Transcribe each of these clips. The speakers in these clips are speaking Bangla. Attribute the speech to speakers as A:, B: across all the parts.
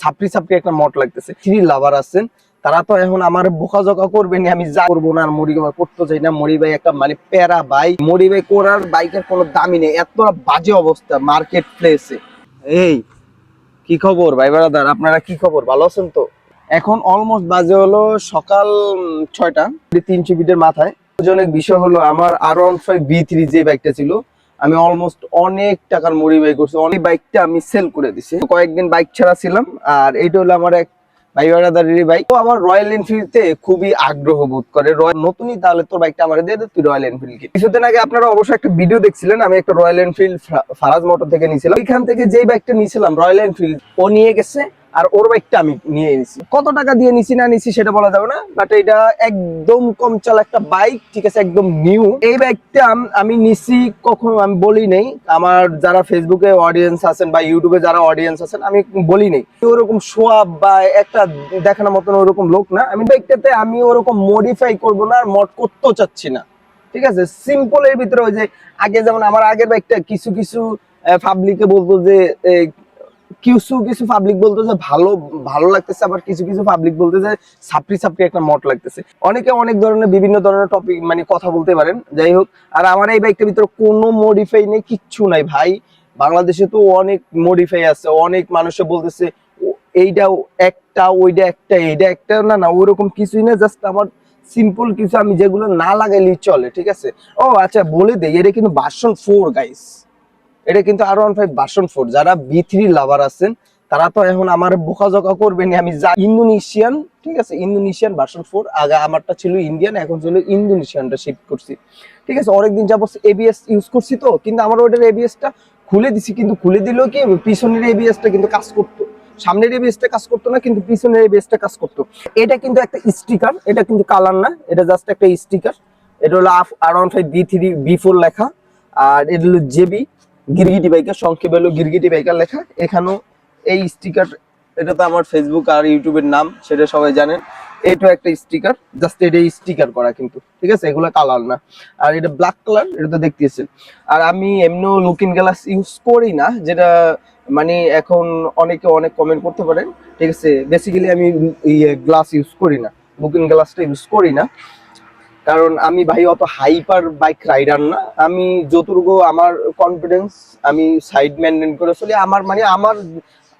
A: সাপড়ি সাপড়ি একটা মট লাগতেছে। থ্রি লাভার আছেন। তারা তো এখন আমার বোকা জোকা করবেন আমি যা করব না মরি ভাই করতে চাই না। মরি ভাই একটা মানে প্যারা বাইক মরি ভাই করার বাইকের কোনো দামই নেই। এত বাজে অবস্থা মার্কেট প্লেসে এই, কি খবর ভাই বারাদার আপনারা কি খবর? ভালো আছেন তো? এখন অলমোস্ট বাজে হলো সকাল ছয়টা। তিন ফিটের মাথায়। বিষয় হলো আমার আর ফাইভ বি থ্রি যে বাইকটা ছিল আমি অলমোস্ট অনেক টাকার মুড়ি বাই করছি, অনেক বাইকটা আমি সেল করে দিছি। কয়েকদিন বাইক ছাড়া ছিলাম, আর এইটা হলো আমার এক ভাই বারাদারেরই বাইক তো আমার রয়্যাল এনফিল্ডতে খুবই আগ্রহ বোধ করে। নতুনই তাহলে তোর বাইকটা আমার দিয়ে দে, তুই রয়্যাল এনফিল্ড কিন। কিছুদিন আগে আপনারা অবশ্যই একটা ভিডিও দেখছিলেন, আমি একটা রয়্যাল এনফিল্ড ফারাজ মোটর থেকে নিয়েছিলাম। এখান থেকে যেই বাইকটা নিয়েছিলাম রয়্যাল এনফিল্ড ও নিয়ে গেছে। আর ওর বাইকটা আমি নিয়ে নিছি। কত টাকা দিয়ে নিছি না নিছি সেটা বলা যাবে না বাট এটা একদম কম চালা একটা বাইক, ঠিক আছে, একদম নিউ এই বাইকটা আমি নিছি কখনো, আমি বলি নেই। আমার যারা ফেসবুকে অডিয়েন্স আছেন বা ইউটিউবে যারা অডিয়েন্স আছেন, আমি বলি নেই। ওরকম সোয়াব বা একটা দেখানোর মতন ওরকম লোক না। আমি বাইকটাতে, আমি ওরকম মডিফাই করব না আর মড করতেও চাচ্ছি না। ঠিক আছে সিম্পল এর ভিতরে ওই যে, আগে যেমন আমার আগের বাইকটা কিছু কিছু পাবলিকে বলতো যে কিছু কিছু পাবলিক বলতো যে ভালো ভালো লাগতেছে, আবার কিছু কিছু পাবলিক বলতে যে সাপড়ি সাপড়ি একটা মট লাগতেছে। অনেকে অনেক ধরনের বিভিন্ন ধরনের টপিক মানে কথা বলতে পারেন। যাই হোক, আর আমার এই বাইকটার ভিতরে কোনো মডিফাই নেই, কিচ্ছু নাই ভাই। বাংলাদেশে তো অনেক মডিফাই আছে, অনেক মানুষে বলতেছে এইটা একটা, ওইটা একটা, এইটা একটা, না না, ওরকম কিছুই না জাস্ট আমার সিম্পল কিছু আমি যেগুলো না লাগাইলেই চলে, ঠিক আছে? ও আচ্ছা বলে দেই, এটা কিন্তু ভার্সন ফোর গাইস এটা কিন্তু R one five version four যারা বি থ্রি লাভার আছেন, তারা তো এখন আমার বোকাজোকা করবেন আমি যা ইন্দোনেশিয়ান ঠিক আছে? ইন্দোনেশিয়ান ভার্সন ফোর আগে আমারটা ছিল ইন্ডিয়ান এখন ছিল ইন্দোনেশিয়ানটা শিফট করছি। ঠিক আছে? অনেকদিন যাবত এবিএস ইউজ করছি তো, কিন্তু আমার ওটার এবিএসটা খুলে দিছি, কিন্তু খুলে দিলেও কি পিছনের এবিএসটা কিন্তু কাজ করতো। সামনের এবিএসটা কাজ করতো না, কিন্তু পিছনের এবিএসটা কাজ করতো। এটা কিন্তু একটা স্টিকার এটা কিন্তু কালার না, এটা জাস্ট একটা স্টিকার এটা হলো R one five B three B four লেখা। আর এটা হলো জেবি গিরগিটি বাইকার, সংক্ষেপে হলো গিরগিটি বাইকার লেখা। এখানেও এই স্টিকার এটা তো আমার ফেসবুক আর ইউটিউবের নাম, সেটা সবাই জানেন। এটা একটা স্টিকার জাস্ট এটা স্টিকার করা কিন্তু, ঠিক আছে? এগুলো কালার না। আর এটা ব্ল্যাক কালার এটা তো দেখতেছেন। আর আমি এমনিও লুকিং গ্লাস ইউজ করি না, যেটা মানে এখন অনেকে অনেক কমেন্ট করতে পারেন, ঠিক আছে? বেসিক্যালি আমি গ্লাস ইউজ করি না লুকিং গ্লাসটা ইউজ করি না। কারণ আমি ভাই অত হাইপার বাইক রাইডার না। আমি যতটুকু আমার কনফিডেন্স আমি সাইড মেনটেন করে চলি, আমার মানে আমার,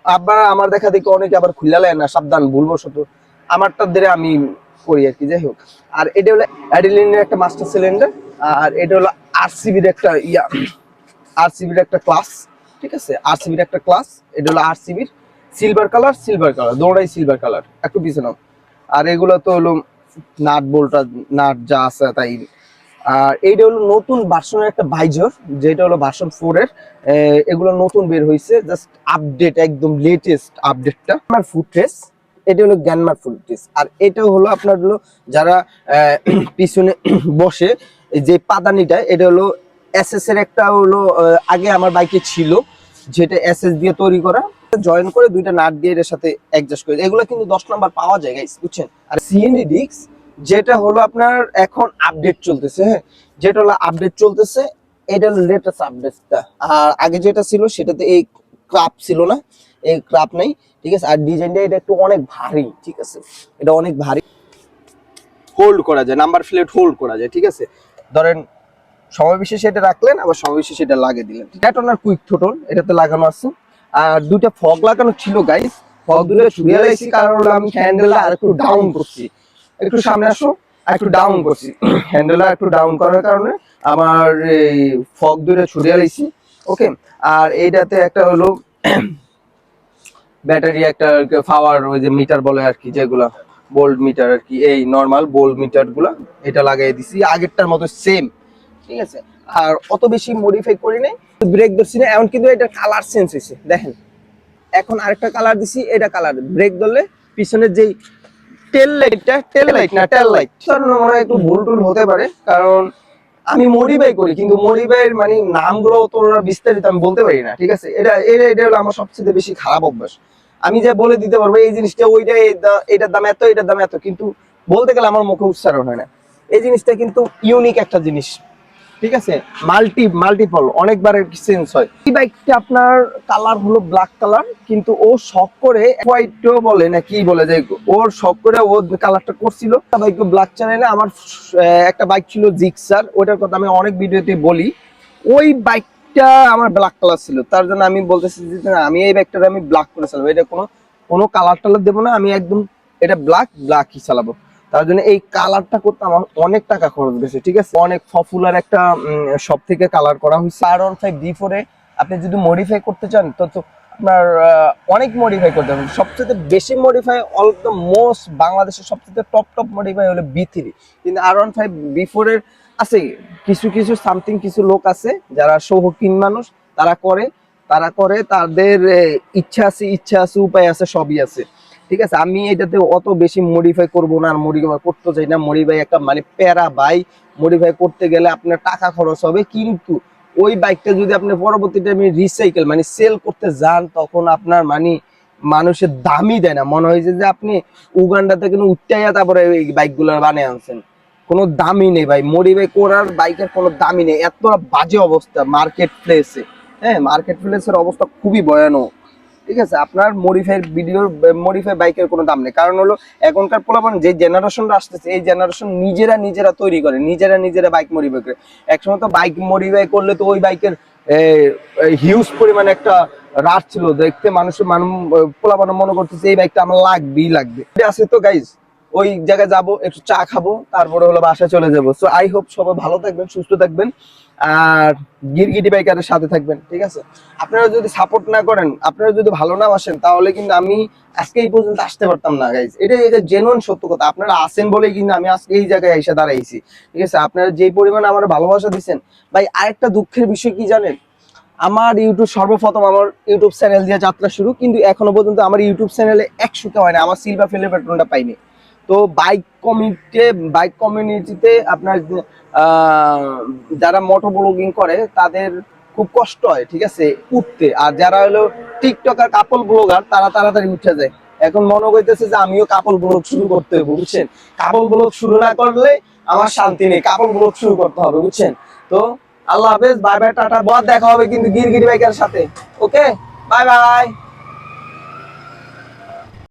A: আবার আমার দেখা দেখি অনেকে আবার খুলে নেয় না, সাবধান ভুলবশত আমারটা ধরে আমি করি আর কি, যাই হোক। আর এটা হলো অ্যাডিলিনের একটা মাস্টার সিলিন্ডার আর এটা হলো আরসিবির একটা ইয়া আরসিবির একটা ক্লাস ঠিক আছে? আরসিবির একটা ক্লাস এটা হলো আরসিবির সিলভার কালার সিলভার কালার দৌড়াই সিলভার কালার একটু পিছনে আর এগুলো তো হলো নাট বোল্টটা, নাট যা আছে তাই। আর এইটা হলো নতুন ভার্সনের একটা ভাইজর যেটা হলো ভার্সন ফোর এর। এগুলো নতুন বের হয়েছে জাস্ট আপডেট একদম লেটেস্ট আপডেটটা আমার ফুটরেস এটা হলো গ্যানমার ফুটরেস আর এটা হলো আপনার হলো যারা পিছনে বসে যে পাদানিটা, এটা হলো এসএস এর একটা হলো আগে আমার বাইকে ছিল, যেটা এসএস দিয়ে তৈরি করা। জয়েন করে দুইটা নাট দিয়ে এর সাথে অ্যাডজাস্ট করে এগুলো কিন্তু দশ নাম্বার পাওয়া যায় গাইস বুঝছেন? আর সিএনডি ডিক্স যেটা হলো আপনার এখন আপডেট চলতেছে হ্যাঁ? যেটা হলো আপডেট চলতেছে, এটা হলো লেটেস্ট আপডেটটা আর আগে যেটা ছিল, সেটাতে এই ক্রাপ ছিল না, এই ক্রাপ নাই, ঠিক আছে? আর ডিজাইনটা এটা একটু অনেক ভারী, ঠিক আছে? এটা অনেক ভারী। হোল্ড করা যায় নাম্বার প্লেট হোল্ড করা যায়, ঠিক আছে? ধরেন সময় বিশেষে এটা রাখলেন, আবার সময় বিশেষে এটা লাগিয়ে দিলেন। ড্যাটন আর কুইক থোটন এটাতে লাগানো আছে। আর দুইটা ফগ লাগানো ছিল গাইস ফগ দুটো ছুড়িয়ে লাইছি কারণ আমি হ্যান্ডেলটা আর একটু ডাউন করছি। একটু সামনে আসো একটু ডাউন করছি। হ্যান্ডেলটা একটু ডাউন করার কারণে আমার এই ফগ দুটো ছুড়িয়ে লাইছি ওকে আর এইটাতে একটা হলো ব্যাটারি একটা পাওয়ার ওই যে মিটার বলে আর কি, যেগুলা বোল্ড মিটার আর কি, এই নর্মাল বোল্ড মিটারগুলা, এটা লাগাই দিছি। আগেরটার মতো সেম ঠিক আছে? আর অত বেশি মডিফাই করি নাই ব্রেক ধরছি না এমন কিন্তু এটা কালার চেঞ্জ হয়েছে, দেখেন। এখন আরেকটা কালার দিছি, এটা কালার ব্রেক ধরলে পিছনের যেই টেল লাইটটা টেল লাইট না টেল লাইট মনে হয় একটু ভুল টুল হতে পারে, কারণ আমি মডিফাই করি, কিন্তু মডিফাইয়ের মানে নামগুলো তোরা বিস্তারিত আমি বলতে পারি না, ঠিক আছে? এটা এটা এটা হলো আমার সবচেয়ে বেশি খারাপ অভ্যাস। আমি যে বলে দিতে পারব, এই জিনিসটা ওইটা এটার দাম এত, এটার দাম এত, কিন্তু বলতে গেলে আমার মুখে উচ্চারণ হয় না। এই জিনিসটা কিন্তু ইউনিক একটা জিনিস। ঠিক আছে? মাল্টি মাল্টিপল অনেকবার চেঞ্জ হয়। এই বাইকটা আপনার কালার হলো ব্ল্যাক কালার কিন্তু ও শখ করে হোয়াইট বলে না কি বলে যে ওর শখ করে ও কালারটা করছিল। বাইক ব্ল্যাক চ্যানেলে আমার একটা বাইক ছিল জিক্সার ওটার কথা আমি অনেক ভিডিওতে বলি। ওই বাইকটা আমার ব্ল্যাক কালার ছিল তার জন্য আমি বলতেছি যে না, আমি এই বাইকটা আমি ব্ল্যাক করে চালাবো। এটা কোনো কোনো কালার টালার দেবো না আমি একদম এটা ব্ল্যাক ব্ল্যাকই চালাবো। তার জন্য এই কালারটা করতে আমার অনেক টাকা খরচ গেছে ঠিক আছে? অনেক পপুলার একটা সব থেকে কালার করা হয়েছে। আর ওয়ান ফাইভ বি ফোরে আপনি যদি মডিফাই করতে চান, তো আপনার অনেক মডিফাই করতে হবে। সবচেয়ে বেশি মডিফাই অল দ্য মোস্ট বাংলাদেশের সবচেয়ে টপ টপ মডিফাই হলো বি থ্রি কিন্তু আর ওয়ান ফাইভ বি ফোরের আছে, কিছু কিছু সামথিং কিছু লোক আছে যারা শৌখিন মানুষ, তারা করে তারা করে, তাদের ইচ্ছা আছে ইচ্ছা আছে, উপায় আছে, সবই আছে। ঠিক আছে? আমি এটাতে অত বেশি মডিফাই করব না, আর মডিফাই করতে চাই না। মডিফাই একটা মানে প্যারা বাই। মডিফাই করতে গেলে আপনার টাকা খরচ হবে। কিন্তু ওই বাইকটা যদি আপনি পরবর্তীতে আমি রিসাইকেল মানে সেল করতে যান, তখন আপনার মানে মানুষের দামই দেয় না। মনে হয়েছে যে আপনি উগান্ডা থেকে উঠটাইয়া তারপরে এই বাইকগুলো বানিয়ে আনছেন। কোনো দামই নেই ভাই। মডিফাই করার বাইকের কোনো দামই নেই। এত বাজে অবস্থা মার্কেট প্লেসে হ্যাঁ মার্কেট প্লেসের অবস্থা খুবই ভয়ানক। ঠিক আছে? আপনার মডিফাই ভিডিও মডিফাই বাইকের কোনো দাম নেই। কারণ হলো, এখনকার পোলাপান যে জেনারেশনটা আসতেছে, এই জেনারেশন নিজেরা নিজেরা তৈরি করে, নিজেরা নিজেরা বাইক মডিফাই করে। একসময় তো বাইক মডিফাই করলে তো ওই বাইকের হিউজ পরিমাণে একটা রাত ছিল। দেখতে মানুষের, মানুষ পোলাপানো মনে করতেছে, এই বাইকটা আমার লাগবেই, লাগবে। আছে তো গাইজ ওই জায়গায় যাব, একটু চা খাব, তারপরে হলো বাসায় চলে যাব। সো আই হোপ সবাই ভালো থাকবেন, সুস্থ থাকবেন, আর গিরগিটি বাইকারের সাথে থাকবেন, ঠিক আছে? আপনারা যদি সাপোর্ট না করেন, আপনারা যদি ভালো না আসেন তাহলে কিন্তু আমি আজকে এই পর্যন্ত আসতে পারতাম না গাইজ এটা এটা জেনুইন সত্য কথা। আপনারা আসেন বলেই কিন্তু আমি আজকে এই জায়গায় এসে দাঁড়াইছি, ঠিক আছে? আপনারা যেই পরিমাণ আমার ভালোবাসা দিচ্ছেন ভাই, আরেকটা দুঃখের বিষয় কি জানেন? আমার ইউটিউব সর্বপ্রথম আমার ইউটিউব চ্যানেল দিয়ে যাত্রা শুরু, কিন্তু এখনও পর্যন্ত আমার ইউটিউব চ্যানেলে একশোকে হয় না, আমার সিলভার ফিলের পেট্রোলটা পাইনি। তো বাইক কমিউনিটি বাইক কমিউনিটিতে আপনার যারা মোটর ব্লগিং করে, তাদের খুব কষ্ট হয়, ঠিক আছে, উঠতে। আর যারা হলো টিকটক আর কাপল ব্লগার তারা তাড়াতাড়ি উঠে যায়। এখন মনে করতেছে যে আমিও কাপল ব্লগ শুরু করতে হবে বুঝছেন? কাপল ব্লগ শুরু না করলে আমার শান্তি নেই কাপল ব্লগ শুরু করতে হবে, বুঝছেন? তো আল্লাহ হাফেজ বাই বাই টাটা বদ দেখা হবে কিন্তু গিরগিরি বাইকের সাথে ওকে বাই বাই